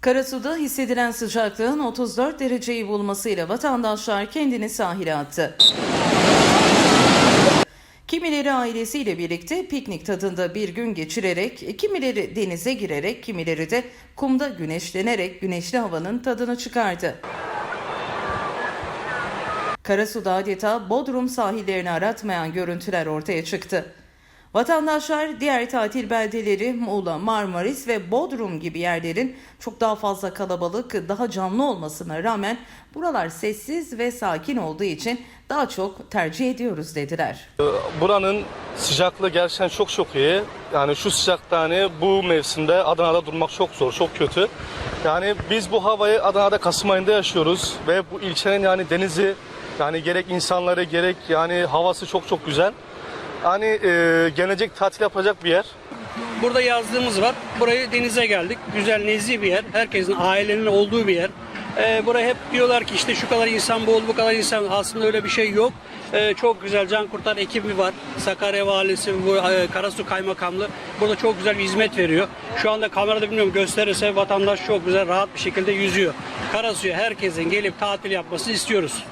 Karasu'da hissedilen sıcaklığın 34 dereceyi bulmasıyla vatandaşlar kendini sahile attı. Kimileri ailesiyle birlikte piknik tadında bir gün geçirerek, kimileri denize girerek, kimileri de kumda güneşlenerek güneşli havanın tadını çıkardı. Karasu'da adeta Bodrum sahillerini aratmayan görüntüler ortaya çıktı. Vatandaşlar diğer tatil beldeleri Muğla, Marmaris ve Bodrum gibi yerlerin çok daha fazla kalabalık, daha canlı olmasına rağmen buralar sessiz ve sakin olduğu için daha çok tercih ediyoruz dediler. Buranın sıcaklığı gerçekten çok çok iyi. Yani şu sıcakta hani bu mevsimde Adana'da durmak çok zor, çok kötü. Yani biz bu havayı Adana'da Kasım ayında yaşıyoruz ve bu ilçenin yani denizi yani gerek insanları gerek yani havası çok çok güzel. Hani e, gelecek tatil yapacak bir yer. Burada yazlığımız var. Burayı denize geldik. Güzel, nezih bir yer. Herkesin, ailenin olduğu bir yer. Ee, buraya hep diyorlar ki işte şu kadar insan oldu, bu kadar insan. Aslında öyle bir şey yok. Ee, çok güzel Can Kurtar ekibi var. Sakarya Valisi, bu e, Karasu Kaymakamlığı burada çok güzel bir hizmet veriyor. Şu anda kamerada bilmiyorum gösterirse vatandaş çok güzel, rahat bir şekilde yüzüyor. Karasu'ya herkesin gelip tatil yapmasını istiyoruz.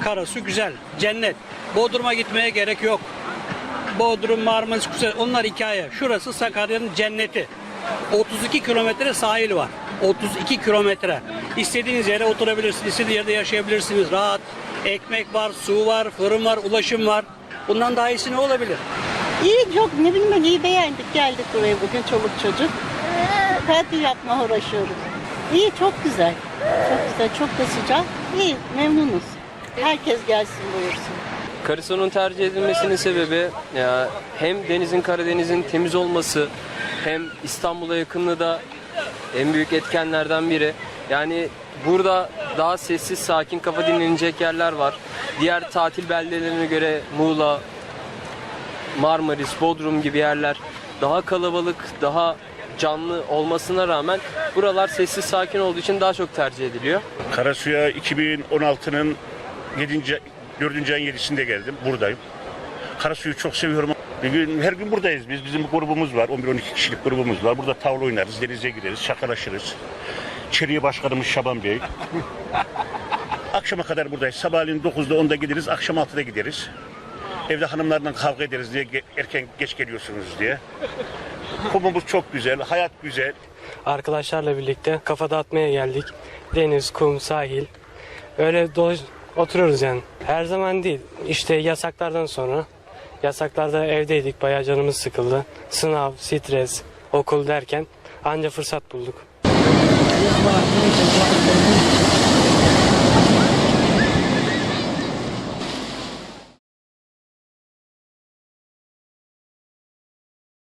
Karasu güzel, cennet. Bodrum'a gitmeye gerek yok. Bodrum, Marmaris, Kuşadası onlar hikaye. Şurası Sakarya'nın cenneti. 32 kilometre sahil var. 32 kilometre. İstediğiniz yere oturabilirsiniz, istediğiniz yerde yaşayabilirsiniz. Rahat. Ekmek var, su var, fırın var, ulaşım var. Bundan daha iyisi ne olabilir? İyi çok ne bileyim iyi beğendik geldik buraya bugün çoluk çocuk. Tatil yapma uğraşıyoruz. İyi çok güzel. Çok güzel çok da sıcak. İyi memnunuz. Herkes gelsin buyursun. Karasu'nun tercih edilmesinin sebebi ya hem denizin Karadeniz'in temiz olması hem İstanbul'a yakınlığı da en büyük etkenlerden biri. Yani burada daha sessiz, sakin, kafa dinlenecek yerler var. Diğer tatil beldelerine göre Muğla, Marmaris, Bodrum gibi yerler daha kalabalık, daha canlı olmasına rağmen buralar sessiz, sakin olduğu için daha çok tercih ediliyor. Karasu'ya 2016'nın 7. 4. ayın 7'sinde geldim. Buradayım. Karasu'yu çok seviyorum. Bir gün, her gün buradayız biz. Bizim bir grubumuz var. 11-12 kişilik grubumuz var. Burada tavla oynarız, denize gireriz, şakalaşırız. Çeriye başkanımız Şaban Bey. Akşama kadar buradayız. Sabahleyin 9'da 10'da gideriz, akşam 6'da gideriz. Evde hanımlarla kavga ederiz diye erken geç geliyorsunuz diye. Kumumuz çok güzel, hayat güzel. Arkadaşlarla birlikte kafa dağıtmaya geldik. Deniz, kum, sahil. Öyle dolaş oturuyoruz yani. Her zaman değil. İşte yasaklardan sonra. Yasaklarda evdeydik. Bayağı canımız sıkıldı. Sınav, stres, okul derken anca fırsat bulduk.